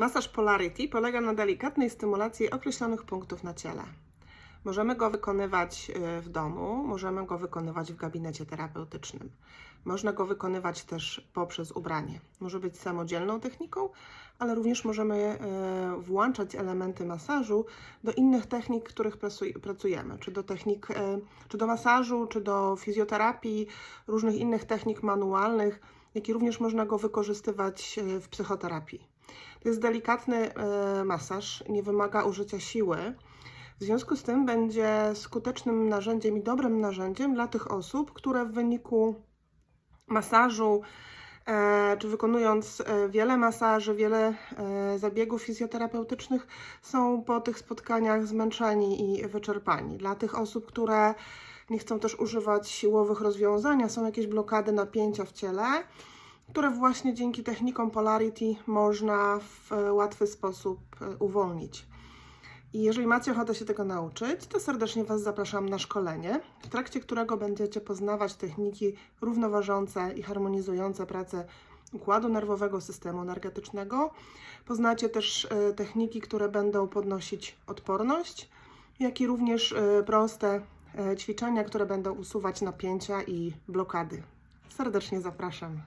Masaż Polarity polega na delikatnej stymulacji określonych punktów na ciele. Możemy go wykonywać y, w domu, możemy go wykonywać w gabinecie terapeutycznym. Można go wykonywać też poprzez ubranie. Może być samodzielną techniką, ale również możemy y, włączać elementy masażu do innych technik, których pracuj- pracujemy, czy do technik, y, czy do masażu, czy do fizjoterapii, różnych innych technik manualnych, jak i również można go wykorzystywać w psychoterapii. To jest delikatny y, masaż, nie wymaga użycia siły. W związku z tym będzie skutecznym narzędziem i dobrym narzędziem dla tych osób, które w wyniku masażu, e, czy wykonując e, wiele masaży, wiele e, zabiegów fizjoterapeutycznych, są po tych spotkaniach zmęczeni i wyczerpani. Dla tych osób, które nie chcą też używać siłowych rozwiązań, są jakieś blokady napięcia w ciele, które właśnie dzięki technikom Polarity można w e, łatwy sposób e, uwolnić. I jeżeli macie ochotę się tego nauczyć, to serdecznie Was zapraszam na szkolenie, w trakcie którego będziecie poznawać techniki równoważące i harmonizujące pracę układu nerwowego, systemu energetycznego. Poznacie też e, techniki, które będą podnosić odporność, jak i również proste ćwiczenia, które będą usuwać napięcia i blokady. Serdecznie zapraszam.